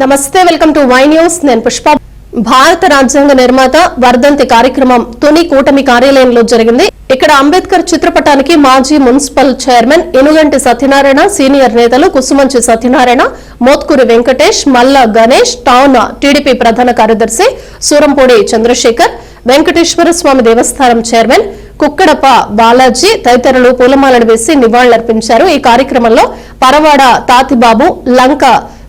నమస్తే welcome to Y news. నేను పుష్ప. భారత రాజ్యాంగ నిర్మాత వర్ధంతి కార్యక్రమం తుని కూటమి కార్యాలయంలో జరిగింది. ఇక్కడ అంబేద్కర్ చిత్రపటానికి మాజీ municipal chairman Inuganti Satyanarayana senior నేతలు కుసుమంచి సత్యనారాయణ మోత్కూరి వెంకటేష్ మల్ల గణేష్ టౌన్ టీడీపీ ప్రధాన కార్యదర్శి సూరంపూడి చంద్రశేఖర్ వెంకటేశ్వర స్వామి దేవస్థానం చైర్మన్ కుక్కడప బాలాజీ తదితరులు పూలమాలను వేసి నివాళులర్పించారు. ఈ కార్యక్రమంలో పరవాడ తాతిబాబు లంక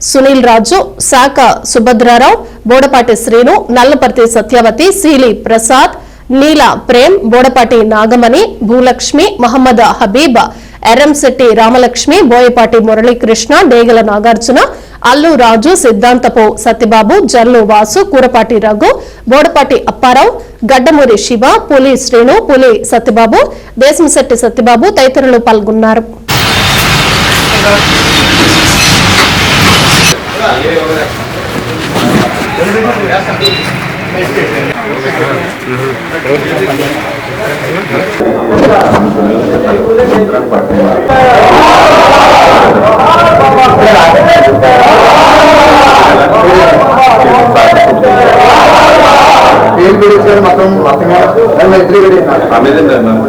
సునీల్ రాజు శాఖ సుభద్రారావు బోడపాటి శ్రీను నల్లపర్తి సత్యవతి సీలి ప్రసాద్ నీల ప్రేమ్ బోడపాటి నాగమణి భూలక్ష్మి మహమ్మద్ హబీబ్ ఎర్రంశెట్టి రామలక్ష్మి బోయపాటి మురళీకృష్ణ డేగల నాగార్జున అల్లు రాజు సిద్ధాంతపు సత్యబాబు జల్లు వాసు కూరపాటి రఘు బోడపాటి అప్పారావు గడ్డమూరి శివ పులి శ్రీను పులి సత్యబాబు దేశంశెట్టి సత్యబాబు తదితరులు పాల్గొన్నారు. ఏం పిలిచారు మొత్తం మొత్తంగా నన్ను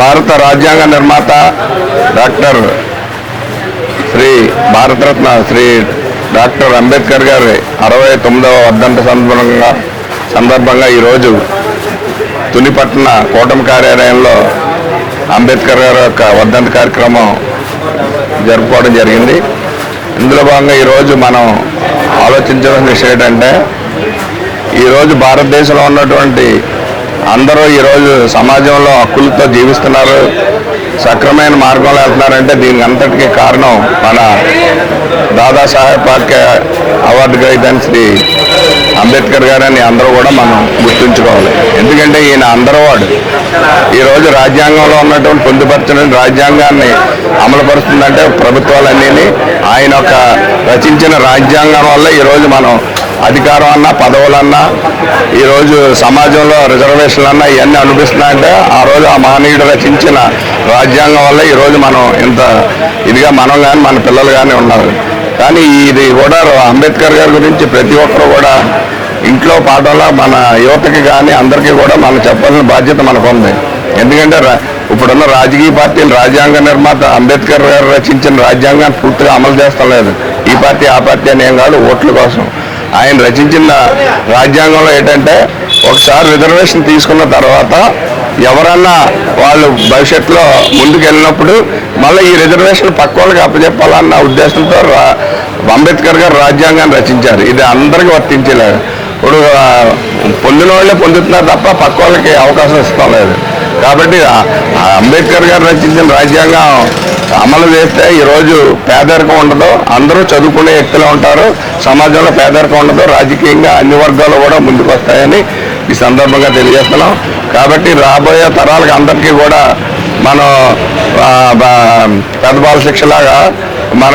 భారత రాజ్యాంగ నిర్మాత డాక్టర్ శ్రీ భారతరత్న శ్రీ డాక్టర్ అంబేద్కర్ గారి అరవై తొమ్మిదవ వర్ధంతి సందర్భంగా సందర్భంగా ఈరోజు తునిపట్న కూటమి కార్యాలయంలో అంబేద్కర్ గారి యొక్క వర్ధంత కార్యక్రమం జరుపుకోవడం జరిగింది. ఇందులో భాగంగా ఈరోజు మనం ఆలోచించడం విషయం ఏంటంటే ఈరోజు భారతదేశంలో ఉన్నటువంటి అందరూ ఈరోజు సమాజంలో హక్కులతో జీవిస్తున్నారు సక్రమైన మార్గంలో వెళ్తున్నారంటే దీనికి అంతటికీ కారణం మన దాదాసాహెబ్ పార్కే అవార్డు గ్రహీతైన శ్రీ అంబేద్కర్ గారని అందరూ కూడా మనం గుర్తుంచుకోవాలి. ఎందుకంటే ఈయన అందరవాడు. ఈరోజు రాజ్యాంగంలో ఉన్నటువంటి పొందుపరచిన రాజ్యాంగాన్ని అమలుపరుస్తుందంటే ప్రభుత్వాలన్నీ ఆయన ఒక రచించిన రాజ్యాంగం వల్ల ఈరోజు మనం అధికారం అన్నా పదవులన్నా ఈరోజు సమాజంలో రిజర్వేషన్లు అన్నా ఇవన్నీ అనిపిస్తున్నాయంటే ఆ రోజు ఆ మహనీయుడు రచించిన రాజ్యాంగం వల్ల ఈరోజు మనం ఇంత ఇదిగా మనం కానీ మన పిల్లలు కానీ ఉన్నారు. కానీ ఇది కూడా అంబేద్కర్ గారి గురించి ప్రతి ఒక్కరు కూడా ఇంట్లో పాఠంలో మన యువతకి కానీ అందరికీ కూడా మనం చెప్పాల్సిన బాధ్యత మనకు ఉంది. ఎందుకంటే రా- ఇప్పుడున్న రాజకీయ పార్టీలు రాజ్యాంగ నిర్మాత అంబేద్కర్ గారు రచించిన రాజ్యాంగాన్ని పూర్తిగా అమలు చేస్తలేదు. ఈ పార్టీ ఆ పార్టీ అని ఏం కాదు ఓట్ల కోసం. ఆయన రచించిన రాజ్యాంగంలో ఏంటంటే ఒకసారి రిజర్వేషన్ తీసుకున్న తర్వాత ఎవరన్నా వాళ్ళు భవిష్యత్తులో ముందుకు వెళ్ళినప్పుడు మళ్ళీ ఈ రిజర్వేషన్ పక్క వాళ్ళకి అప్పచెప్పాలన్న ఉద్దేశంతో రా- అంబేద్కర్ గారు రాజ్యాంగాన్ని రచించారు. ఇది అందరికీ వర్తించలేదు. ఇప్పుడు పొందిన వాళ్ళే పొందుతున్నారు తప్ప పక్క వాళ్ళకి అవకాశం ఇస్తాం లేదు. కాబట్టి అంబేద్కర్ గారు రచించిన రాజ్యాంగం అమలు చేస్తే ఈరోజు పేదరికం ఉండదు. అందరూ చదువుకునే వ్యక్తులు ఉంటారు. సమాజంలో పేదరికం ఉండదు. రాజకీయంగా అన్ని వర్గాలు కూడా ముందుకు వస్తాయని ఈ సందర్భంగా తెలియజేస్తున్నాం. కాబట్టి రాబోయే తరాలకు అందరికీ కూడా మనం పెద్ద బాల శిక్షలాగా మన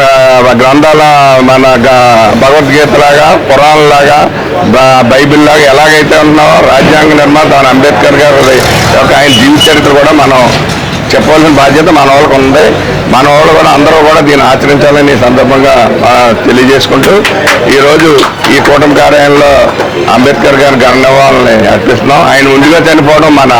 గ్రంథాల మన గ- భగవద్గీతలాగా పురాణలాగా బ- బైబిల్ లాగా ఎలాగైతే ఉన్నామో రాజ్యాంగ నిర్మాత అంబేద్కర్ గారు యొక్క ఆయన జీవిత చరిత్ర కూడా మనం చెప్పవలసిన బాధ్యత మన వాళ్ళకు ఉంది. మన వాళ్ళు కూడా అందరూ కూడా దీన్ని ఆచరించాలని సందర్భంగా తెలియజేసుకుంటూ ఈరోజు ఈ కూటమి కార్యాలయంలో అంబేద్కర్ గారి గణవాళ్ళని అర్పిస్తున్నాం. ఆయన ముందుగా చనిపోవడం మన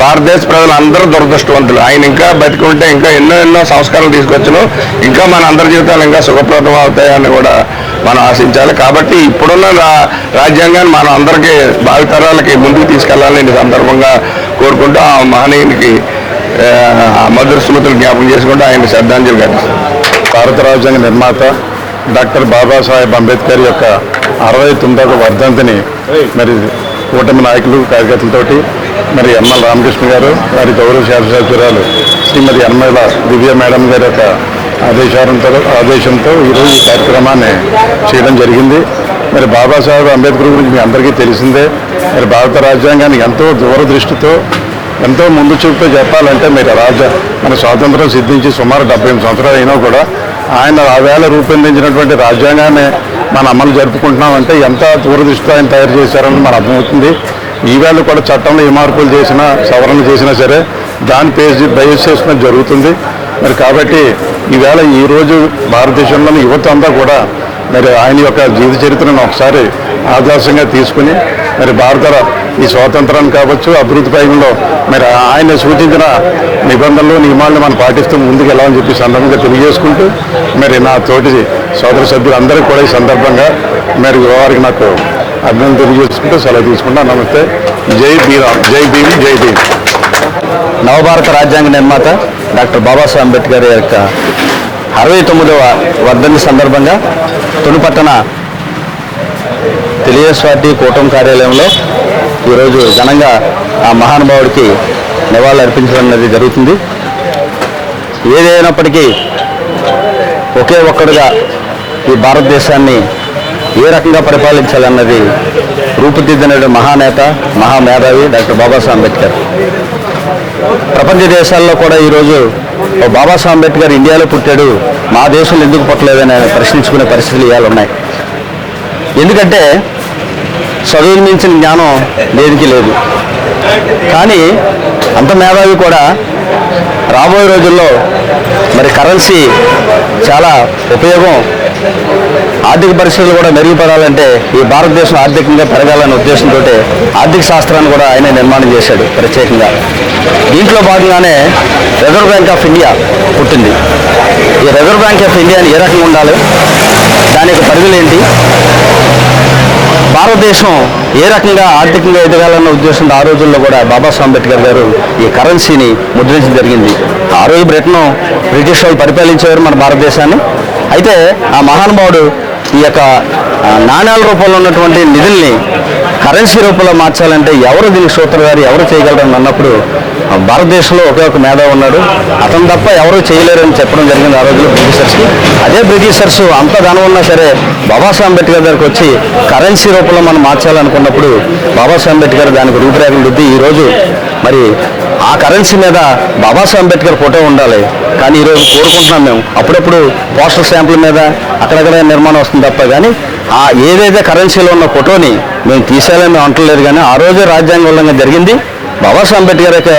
భారతదేశ ప్రజలు అందరూ దురదృష్టవంతులు. ఆయన ఇంకా బతికి ఉంటే ఇంకా ఎన్నో ఎన్నో సంస్కారాలు తీసుకొచ్చును. ఇంకా మన అందరి జీవితాలు ఇంకా సుఖప్రదం అవుతాయని కూడా మనం ఆశించాలి. కాబట్టి ఇప్పుడున్న రాజ్యాంగాన్ని మనం అందరికీ భావితరాలకి ముందుకు తీసుకెళ్ళాలని ఈ సందర్భంగా కోరుకుంటూ ఆ మహనీయునికి మధుర స్మృతులు జ్ఞాపకం చేసుకుంటూ ఆయన శ్రద్ధాంజలి ఘటిస్తాం. భారత రాజ్యాంగ నిర్మాత డాక్టర్ బాబాసాహెబ్ అంబేద్కర్ యొక్క అరవై తొమ్మిదవ వర్ధంతిని మరి కూటమి నాయకులు కార్యకర్తలతోటి మరి ఎమ్మెల్ రామకృష్ణ గారు వారి గౌరవ శాసనసభ్యురాలు శ్రీమతి యనమల దివ్య మేడం గారి యొక్క ఆదేశాలంతో ఆదేశంతో ఈరోజు ఈ కార్యక్రమాన్ని చేయడం జరిగింది. మరి బాబాసాహెబ్ అంబేద్కర్ గురించి మీ అందరికీ తెలిసిందే. మరి భారత రాజ్యాంగాన్ని ఎంతో దూరదృష్టితో ఎంతో ముందు చూపుతో చెప్పాలంటే మీరు రాజ మన స్వాతంత్రం సిద్ధించి సుమారు డెబ్బై సంవత్సరాలు అయినా కూడా ఆయన ఆవేళ రూపొందించినటువంటి రాజ్యాంగాన్ని మనం అమలు జరుపుకుంటున్నామంటే ఎంత దూరదృష్టితో ఆయన తయారు చేశారని మనకు అర్థమవుతుంది ఈవేళ కూడా చట్టంలో ఏ మార్పులు చేసినా సవరణ చేసినా సరే దాని పేజ్ బేస్ చేసుకుని జరుగుతుంది. మరి కాబట్టి ఈవేళ ఈరోజు భారతదేశంలోని యువత అంతా కూడా మరి ఆయన యొక్క జీవిత చరిత్రను ఒకసారి ఆదర్శంగా తీసుకుని మరి భారత ఈ స్వాతంత్రాన్ని కావచ్చు అభివృద్ధి పైన మరి ఆయన సూచించిన నిబంధనలు నియమాలను మనం పాటిస్తూ ముందుకు వెళ్ళాలని చెప్పి సందర్భంగా తెలియజేసుకుంటూ మరి నా తోటి సోదర సభ్యులందరికీ కూడా ఈ సందర్భంగా మరి వారికి నాకు అభినందన తెలియజేసుకుంటూ సెలవు తీసుకుంటా. నమస్తే. జై భీరామ్ జై భీమ్ జై భీమ్. నవభారత రాజ్యాంగ నిర్మాత డాక్టర్ బాబాసాహెబ్ అంబేద్కర్ యొక్క అరవై తొమ్మిదవ వర్ధంతి సందర్భంగా తునిపట్టణ తెలుగుదేశం పార్టీ కూటమి కార్యాలయంలో ఈరోజు ఘనంగా ఆ మహానుభావుడికి నివాళులు అర్పించడం అనేది జరుగుతుంది. ఏదైనప్పటికీ ఒకే ఒక్కడుగా ఈ భారతదేశాన్ని ఏ రకంగా పరిపాలించాలన్నది రూపుదిద్దిన మహానేత మహామేధావి డాక్టర్ బాబాసాహెబ్ అంబేద్కర్. ప్రపంచ దేశాల్లో కూడా ఈరోజు ఓ బాబాసాహెబ్ అంబేద్కర్ ఇండియాలో పుట్టాడు. మా దేశంలో ఎందుకు పుట్టలేదని ప్రశ్నించుకునే పరిస్థితులు ఇవాళ ఉన్నాయి. ఎందుకంటే చదువులు మించిన జ్ఞానం దేనికి లేదు. కానీ అంత మేధావి కూడా రాబోయే రోజుల్లో మరి కరెన్సీ చాలా ఉపయోగం ఆర్థిక పరిస్థితులు కూడా మెరుగుపడాలంటే ఈ భారతదేశం ఆర్థికంగా పెరగాలనే ఉద్దేశంతో ఆర్థిక శాస్త్రాన్ని కూడా ఆయన నిర్మాణం చేశాడు ప్రత్యేకంగా. దీంట్లో భాగంగానే రిజర్వ్ బ్యాంక్ ఆఫ్ ఇండియా పుట్టింది. ఈ రిజర్వ్ బ్యాంక్ ఆఫ్ ఇండియాని ఏ రకంగా ఉండాలి? దాని యొక్క పరిధులు ఏంటి? భారతదేశం ఏ రకంగా ఆర్థికంగా ఎదగాలన్న ఉద్దేశంతో ఆ రోజుల్లో కూడా బాబాసాహెబ్ అంబేద్కర్ గారు ఈ కరెన్సీని ముద్రించడం జరిగింది. ఆ రోజు బ్రిటన్ బ్రిటిష్ వాళ్ళు పరిపాలించేవారు మన భారతదేశాన్ని. అయితే ఆ మహానుభావుడు ఈ యొక్క నాణ్యాల రూపంలో ఉన్నటువంటి నిధుల్ని కరెన్సీ రూపంలో మార్చాలంటే ఎవరు దీనికి సూత్రధారి ఎవరు చేయగలరని అన్నప్పుడు భారతదేశంలో ఒకే ఒక మేధా ఉన్నాడు. అతను తప్ప ఎవరు చేయలేరని చెప్పడం జరిగింది ఆ రోజుల్లో బ్రిటిషర్స్కి అదే బ్రిటిషర్స్ అంత ధనం ఉన్నా సరే బాబాసాహెబ్ అంబేద్కర్ దగ్గరకు వచ్చి కరెన్సీ రూపంలో మనం మార్చాలనుకున్నప్పుడు బాబాసాహెబ్ అంబేద్కర్ దానికి రూపురేఖలు రుద్ది ఈరోజు మరి ఆ కరెన్సీ మీద బాబాసాహెబ్ అంబేద్కర్ ఫోటో ఉండాలి. కానీ ఈరోజు కోరుకుంటున్నాం మేము. అప్పుడప్పుడు పోస్టర్ స్టాంపుల మీద అక్కడక్కడ నిర్మాణం వస్తుంది తప్ప. కానీ ఆ ఏదైతే కరెన్సీలో ఉన్న ఫోటోని మేము తీసేయాలని మేము అంటలేదు కానీ ఆ రోజే రాజ్యాంగ ఉల్లంఘన జరిగింది. బాబాసాహెబ్ అంబేద్కర్ యొక్క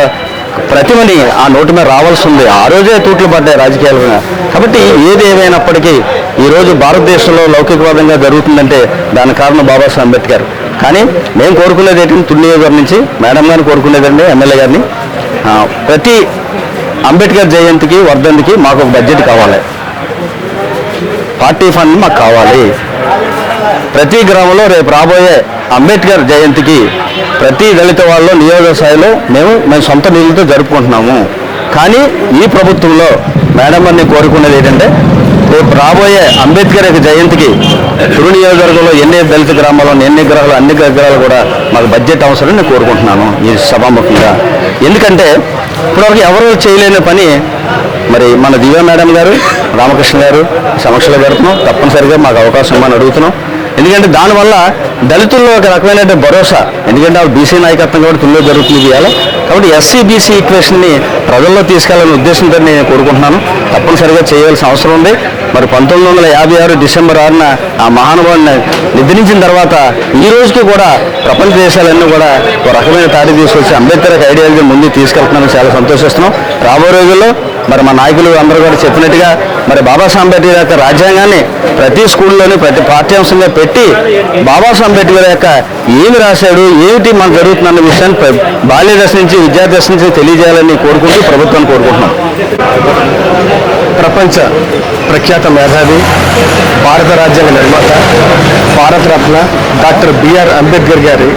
ప్రతిమని ఆ నోటి మీద రావాల్సి ఉంది. ఆ రోజే తూట్లు పడ్డాయి రాజకీయాల కాబట్టి ఏది ఏమైనప్పటికీ ఈరోజు భారతదేశంలో లౌకికవాదంగా జరుగుతుందంటే దాని కారణం బాబాసాహెబ్ అంబేద్కర్. కానీ మేము కోరుకునేది ఏంటంటే తుళ్ళియో నుంచి మేడం గారిని కోరుకునేదండి ఎమ్మెల్యే గారిని ప్రతి అంబేద్కర్ జయంతికి వర్ధంతికి మాకు ఒక బడ్జెట్ కావాలి. పార్టీ ఫండ్ మాకు కావాలి. ప్రతి గ్రామంలో రేపు రాబోయే అంబేద్కర్ జయంతికి ప్రతి దళిత వాళ్ళు నియోజక స్థాయిలో మేము మేము సొంత నిధులతో జరుపుకుంటున్నాము. కానీ ఈ ప్రభుత్వంలో మేడం గారిని కోరుకునేది ఏంటంటే రేపు రాబోయే అంబేద్కర్ యొక్క జయంతికి తురు నియోజకవర్గంలో ఎన్ని దళిత గ్రామాల్లో ఎన్ని గ్రహాలు అన్ని గ్రహాలు కూడా మాకు బడ్జెట్ అవసరం నేను కోరుకుంటున్నాను ఈ సభాముఖంగా. ఎందుకంటే ఇప్పటివరకు ఎవరు చేయలేని పని మరి మన దివ్య మేడం గారు రామకృష్ణ గారు సమక్షంలో పెడుతున్నాం తప్పనిసరిగా మాకు అవకాశం ఇవ్వమని అడుగుతున్నాం. ఎందుకంటే దానివల్ల దళితుల్లో ఒక రకమైన భరోసా. ఎందుకంటే ఆ బీసీ నాయకత్వం కూడా తుల్లో జరుగుతుంది ఇవాళ. కాబట్టి ఎస్సీ బీసీ ఈక్వేషన్ని ప్రజల్లో తీసుకెళ్ళాలనే ఉద్దేశంతో నేను కోరుకుంటున్నాను. తప్పనిసరిగా చేయవలసిన అవసరం ఉంది. మరి పంతొమ్మిది వందల యాభై ఆరు డిసెంబర్ ఆరున ఆ మహానుభావుని నిద్రించిన తర్వాత ఈ రోజుకి కూడా ప్రపంచ దేశాలన్నీ కూడా ఒక రకమైన తాడి తీసుకొచ్చి అంబేద్కర్ ఐడియాలజీ ముందుకు తీసుకెళ్తున్నాను చాలా సంతోషిస్తున్నాం. రాబోయే రోజుల్లో మరి మా నాయకులు అందరూ కూడా చెప్పినట్టుగా మరి బాబాసాహెబ్ అంబేద్కర్ యొక్క రాజ్యాంగాన్ని ప్రతి స్కూల్లోని ప్రతి పాఠ్యాంశంగా పెట్టి బాబాసాహెబ్ అంబేద్కర్ యొక్క ఏమి రాశాడు ఏమిటి మనకు జరుగుతుందన్న విషయాన్ని ప్ర- బాల్య దశ నుంచి విద్యార్థి దశ నుంచి తెలియజేయాలని కోరుకుంటూ ప్రభుత్వాన్ని కోరుకుంటున్నాం. ప్రపంచ ప్రఖ్యాత మేధావి భారత రాజ్యాంగ నిర్మాత భారతరత్న డాక్టర్ బిఆర్ అంబేద్కర్ గారి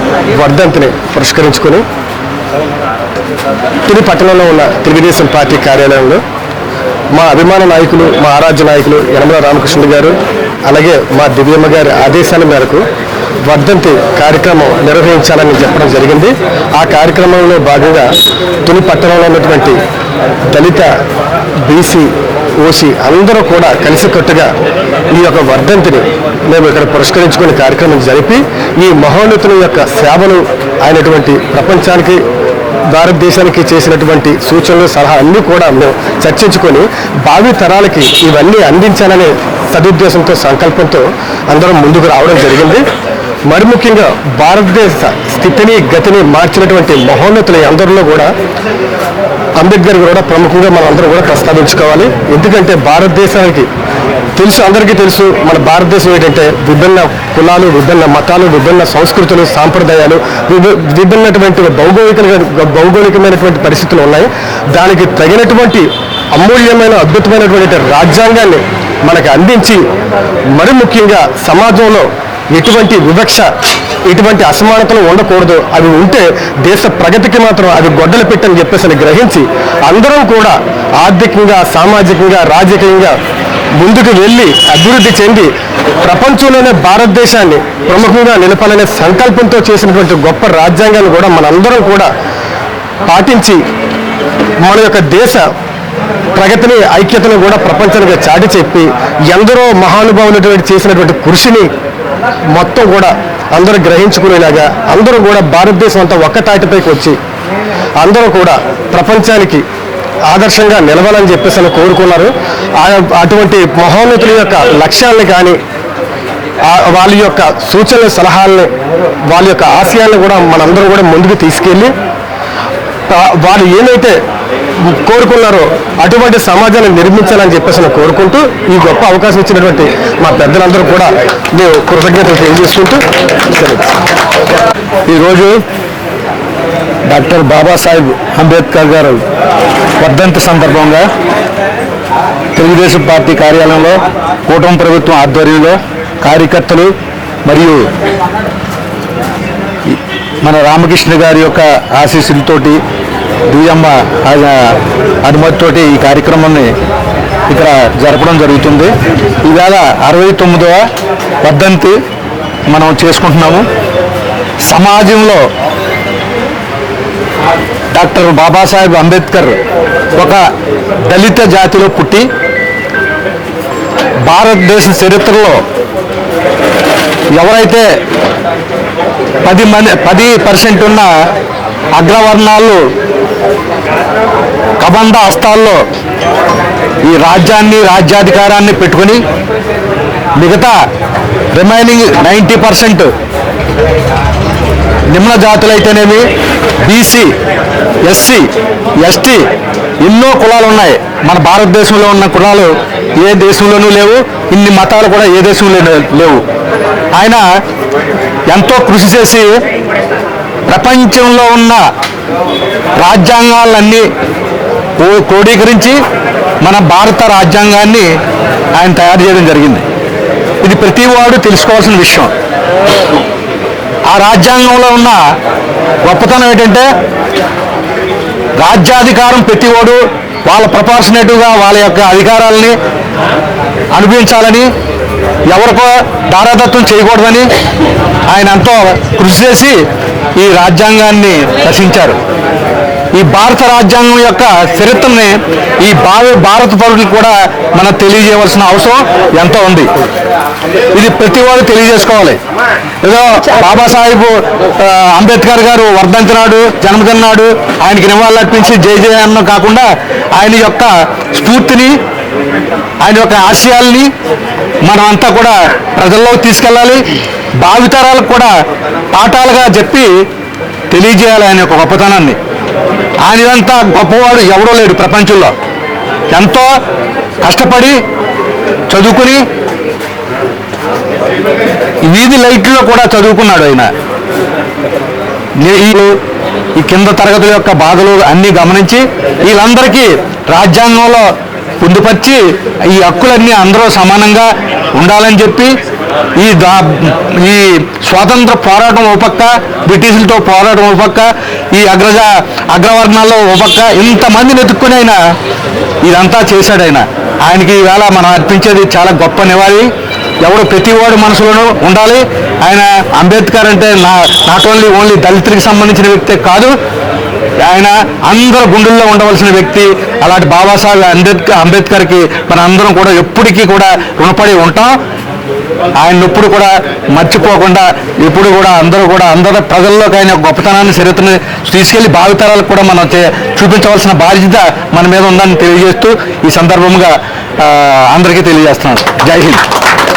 వర్ధంతిని పురస్కరించుకొని తుని ఉన్న తెలుగుదేశం పార్టీ కార్యాలయంలో మా అభిమాన నాయకులు మా ఆరాధ్య నాయకులు యనమల రామకృష్ణుడు గారు అలాగే మా దివ్యమ్మ గారి ఆదేశాల మేరకు వర్ధంతి కార్యక్రమం నిర్వహించాలని చెప్పడం జరిగింది. ఆ కార్యక్రమంలో భాగంగా తుని పట్టణంలో ఉన్నటువంటి దళిత బీసీ ఓసీ అందరూ కూడా కలిసికట్టుగా ఈ యొక్క వర్ధంతిని మేము ఇక్కడ పురస్కరించుకునే కార్యక్రమం జరిపి ఈ మహోన్నతుల యొక్క సేవలు అయినటువంటి ప్రపంచానికి భారతదేశానికి చేసినటువంటి సూచనలు సలహా అన్నీ కూడా మేము చర్చించుకొని భావి తరాలకి ఇవన్నీ అందించాలనే సదుద్దేశంతో సంకల్పంతో అందరం ముందుకు రావడం జరిగింది. మరి ముఖ్యంగా భారతదేశ స్థితిని గతిని మార్చినటువంటి మహోన్నతులు అందరిలో కూడా అంబేద్కర్ కూడా ప్రముఖంగా మనం అందరూ కూడా ప్రస్తావించుకోవాలి. ఎందుకంటే భారతదేశానికి తెలుసు అందరికీ తెలుసు మన భారతదేశం ఏంటంటే విభిన్న కులాలు విభిన్న మతాలు విభిన్న సంస్కృతులు సాంప్రదాయాలు విభి- విభిన్నటువంటి భౌగోళిక భౌగోళికమైనటువంటి పరిస్థితులు ఉన్నాయి. దానికి తగినటువంటి అమూల్యమైన అద్భుతమైనటువంటి రాజ్యాంగాన్ని మనకు అందించి మరి ముఖ్యంగా సమాజంలో ఎటువంటి వివక్ష ఎటువంటి అసమానతలు ఉండకూడదు. అవి ఉంటే దేశ ప్రగతికి మాత్రం అవి గొడ్డలు పెట్టని చెప్పేసి అని గ్రహించి అందరం కూడా ఆర్థికంగా సామాజికంగా రాజకీయంగా ముందుకు వెళ్ళి అభివృద్ధి చెంది ప్రపంచంలోనే భారతదేశాన్ని ప్రముఖంగా నిలపాలనే సంకల్పంతో చేసినటువంటి గొప్ప రాజ్యాంగాన్ని కూడా మనందరం కూడా పాటించి మన యొక్క దేశ ప్రగతిని ఐక్యతను కూడా ప్రపంచానికి చాటి చెప్పి ఎందరో మహానుభావులటువంటి చేసినటువంటి కృషిని మొత్తం కూడా అందరూ గ్రహించుకునేలాగా అందరూ కూడా భారతదేశం అంతా ఒక్క తాటిపైకి వచ్చి అందరూ కూడా ప్రపంచానికి ఆదర్శంగా నిలవాలని చెప్పేసి అని కోరుకున్నారు. అటువంటి మహోన్నతుల యొక్క లక్ష్యాలను కానీ వాళ్ళ యొక్క సూచనల సలహాలని వాళ్ళ యొక్క ఆశయాలను కూడా మనందరం కూడా ముందుకు తీసుకెళ్ళి వాళ్ళు ఏమైతే కోరుకున్నారో. అటువంటి సమాజాన్ని నిర్మించాలని చెప్పేసి కోరుకుంటూ ఈ గొప్ప అవకాశం ఇచ్చినటువంటి మా పెద్దలందరూ కూడా మేము కృతజ్ఞతలు తెలియజేసుకుంటూ ఈరోజు డాక్టర్ బాబాసాహెబ్ అంబేద్కర్ గారు వర్ధంతి సందర్భంగా తెలుగుదేశం పార్టీ కార్యాలయంలో కూటమి ప్రభుత్వం ఆధ్వర్యంలో కార్యకర్తలు మరియు మన రామకృష్ణ గారి యొక్క ఆశీస్సులతోటి దుయ్యమ్మ అనుమతితోటి ఈ కార్యక్రమాన్ని ఇక్కడ జరపడం జరుగుతుంది. ఈవేళ అరవై తొమ్మిదవ వర్ధంతి మనం చేసుకుంటున్నాము. సమాజంలో డాక్టర్ బాబాసాహెబ్ అంబేద్కర్ ఒక దళిత జాతిలో పుట్టి భారతదేశ చరిత్రలో ఎవరైతే పది మంది పది పర్సెంట్ ఉన్న అగ్రవర్ణాలు కబంధ హస్తాల్లో ఈ రాజ్యాన్ని రాజ్యాధికారాన్ని పెట్టుకొని మిగతా రిమైనింగ్ నైంటీ పర్సెంట్ నిమ్న జాతులైతేనేమి బీసీ ఎస్సీ ఎస్టీ ఎన్నో కులాలు ఉన్నాయి. మన భారతదేశంలో ఉన్న కులాలు ఏ దేశంలోనూ లేవు ఇన్ని మతాలు కూడా ఏ దేశంలో లేవు. ఆయన ఎంతో కృషి చేసి ప్రపంచంలో ఉన్న రాజ్యాంగాలన్నీ కో- క్రోడీకరించి మన భారత రాజ్యాంగాన్ని ఆయన తయారు చేయడం జరిగింది. ఇది ప్రతి వాడు తెలుసుకోవాల్సిన విషయం. ఆ రాజ్యాంగంలో ఉన్న గొప్పతనం ఏంటంటే రాజ్యాధికారం ప్రతివాడు వాళ్ళ ప్రపోర్షనేటివ్గా వాళ్ళ యొక్క అధికారాలని అనుభవించాలని ఎవరికో దారాదత్వం చేయకూడదని ఆయన ఎంతో కృషి చేసి ఈ రాజ్యాంగాన్ని రచించారు. ఈ భారత రాజ్యాంగం యొక్క చరిత్రని ఈ భావి భారత పౌరులు కూడా మనం తెలియజేయవలసిన అవసరం ఎంతో ఉంది? ఇది ప్రతి వాడు తెలియజేసుకోవాలి. ఏదో బాబాసాహెబ్ అంబేద్కర్ గారు వర్ధంతి నాడు జన్మదిన నాడు ఆయనకి నివాళులర్పించి జై జయ అన్న కాకుండా ఆయన యొక్క స్ఫూర్తిని ఆయన యొక్క ఆశయాల్ని మనం అంతా కూడా ప్రజల్లోకి తీసుకెళ్ళాలి. భావితరాలకు కూడా పాఠాలుగా చెప్పి తెలియజేయాలి ఆయన యొక్క గొప్పతనాన్ని. ఆయనంతా గొప్పవాడు ఎవడో లేడు ప్రపంచంలో. ఎంతో కష్టపడి చదువుకుని వీధి లైట్లో కూడా చదువుకున్నాడు ఆయన. నే- ఈ కింద తరగతుల యొక్క బాధలు అన్నీ గమనించి వీళ్ళందరికీ రాజ్యాంగంలో పొందుపరిచి ఈ హక్కులన్నీ అందరూ సమానంగా ఉండాలని చెప్పి ఈ దా ఈ స్వాతంత్ర పోరాటం ఒక పక్క బ్రిటిషులతో పోరాటం ఒక పక్క ఈ అగ్రజ అగ్రవర్ణాల్లో ఒక్క ఇంతమందిని ఎత్తుక్కుని ఆయన ఇదంతా చేశాడు ఆయన. ఆయనకి ఈవేళ మనం అర్పించేది చాలా గొప్ప నివాళి. ఎవడు ప్రతి వాడు మనసులోనూ ఉండాలి. ఆయన అంబేద్కర్ అంటే నా నాట్ ఓన్లీ ఓన్లీ దళితులకు సంబంధించిన వ్యక్తే కాదు ఆయన అందరూ గుండెల్లో ఉండవలసిన వ్యక్తి. అలాంటి బాబాసాహెబ్ అంబేద్కర్ అంబేద్కర్కి మన అందరం కూడా ఎప్పటికీ కూడా రుణపడి ఉంటాం. ఆయన ఎప్పుడు కూడా మర్చిపోకుండా ఇప్పుడు కూడా అందరూ కూడా అందరు ప్రజల్లోకి ఆయన గొప్పతనాన్ని చరిత్రని తీసుకెళ్ళి భావితరాలకు కూడా మనం చూపించవలసిన బాధ్యత మన మీద ఉందని తెలియజేస్తూ ఈ సందర్భంగా అందరికీ తెలియజేస్తున్నాను. జై హింద్.